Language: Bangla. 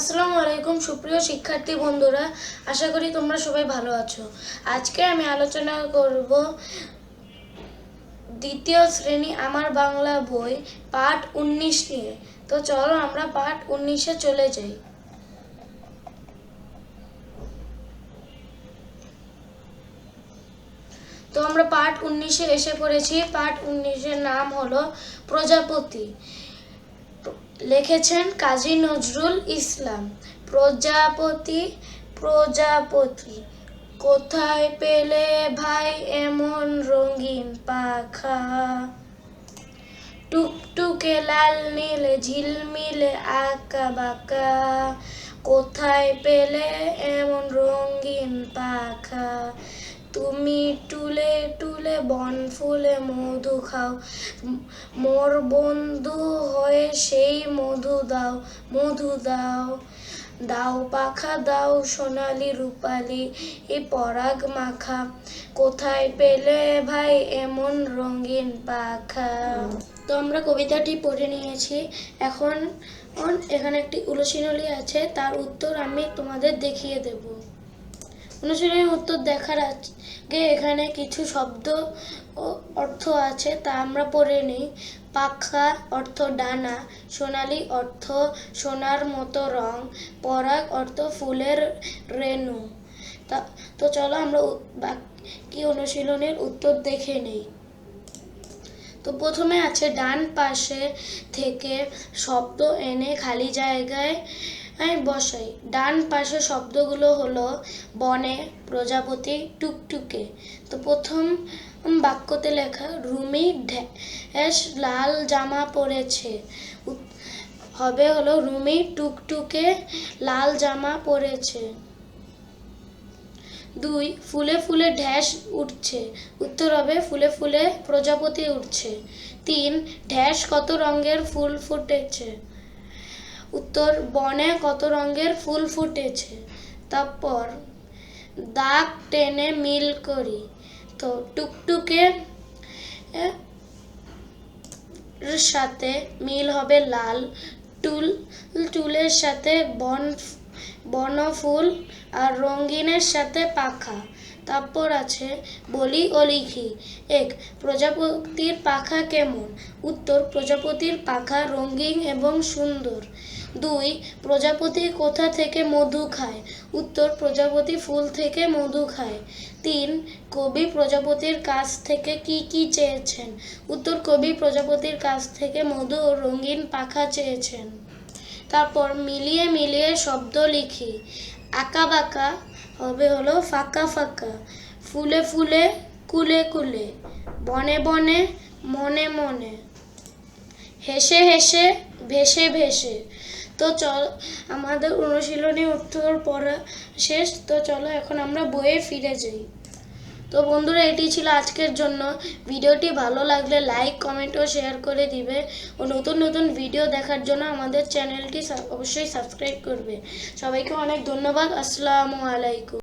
আসসালামু আলাইকুম, সুপ্রিয় শিক্ষার্থী বন্ধুরা। আশা করি তোমরা সবাই ভালো আছো। আজকে আমি আলোচনা করব দ্বিতীয় শ্রেণি আমার বাংলা বই, পাঠ উনিশ নিয়ে। তো চলো আমরা পাঠ উনিশে চলে যাই। তো আমরা পাঠ উনিশে এসে পড়েছি। পাঠ উনিশের নাম হলো প্রজাপতি। লিখেছেন কাজী নজরুল ইসলাম। প্রজাপতি প্রজাপতি, কোথায় পেলে ভাই এমন রঙিন পাখা? টুকটুকে লাল নীল, ঝিলমিলে আঁকা বাঁকা। কোথায় পেলে এমন রঙিন পাখা? তুমি টুলে টুলে বন ফুলে মধু খাও। মোর বন্ধু হয়ে সেই মধু দাও মধু দাও। দাও পাখা, দাও সোনালি রূপালি, এ পরাগ মাখা। কোথায় পেলে ভাই এমন রঙিন পাখা? তো আমরা কবিতাটি পড়ে নিয়েছি। এখন, এখানে একটি উলসিনলি আছে, তার উত্তর আমি তোমাদের দেখিয়ে দেব। অনুশীলনের উত্তর দেখার আগে এখানে কিছু শব্দ ও অর্থ আছে তা আমরা পড়ে নিই। পাখা অর্থ ডানা, সোনালি অর্থ সোনার মতো রং, পরাগ অর্থ ফুলের রেণু। তা, তো চলো আমরা বাকি অনুশীলনের উত্তর দেখে নেই। তো প্রথমে আছে ডান পাশে থেকে শব্দ এনে খালি জায়গায় আয় বসাই ডান পাশে শব্দগুলো হলো বনে, প্রজাপতি, টুকটুকে। তো প্রথম বাক্যতে লেখা, রুমি ঢ্যাস লাল জামা পরেছে। হবে হলো, রুমি টুকটুকে লাল জামা পরেছে। দুই, ফুলে ফুলে ঢ্যাস উঠছে। উত্তর হবে, ফুলে ফুলে প্রজাপতি উঠছে। তিন, ঢ্যাস কত রঙের ফুল ফুটেছে? উত্তর বনে কত রঙের ফুল ফুটেছে? তারপর দাগ টেনে মিল করি। তো টুকটুকে সাথে মিল হবে লাল টুল, টুলের সাথে বন, বনফুল আর রঙিনের সাথে পাখা। তারপর আছে, বলি ও লিখি। এক, প্রজাপতির পাখা কেমন? উত্তর, প্রজাপতির পাখা রঙিন এবং সুন্দর। দুই, প্রজাপতি কোথা থেকে মধু খায়? উত্তর, প্রজাপতি ফুল থেকে মধু খায়। তিন, কবি প্রজাপতির কাছ থেকে কি কি চেয়েছেন? উত্তর, কবি প্রজাপতির কাছ থেকে মধু ও রঙিন পাখা চেয়েছেন। তারপর মিলিয়ে মিলিয়ে শব্দ লিখি। আঁকা বাঁকা হবে হলো ফাঁকা ফাঁকা। ফুলে ফুলে, কুলে কুলে, বনে বনে, মনে মনে। হেসে হেসে, ভেসে ভেসে। তো চল, আমাদের অনুশীলনী উত্তর পড়া শেষ। তো চলো, এখন আমরা বইয়ে ফিরে যাই। তো বন্ধুরা, এটি ছিল আজকের জন্য। ভিডিওটি ভালো লাগলে লাইক, কমেন্ট ও শেয়ার করে দিবে। ও নতুন নতুন ভিডিও দেখার জন্য আমাদের চ্যানেলটি অবশ্যই সাবস্ক্রাইব করবে। সবাইকে অনেক ধন্যবাদ। আসসালামু আলাইকুম।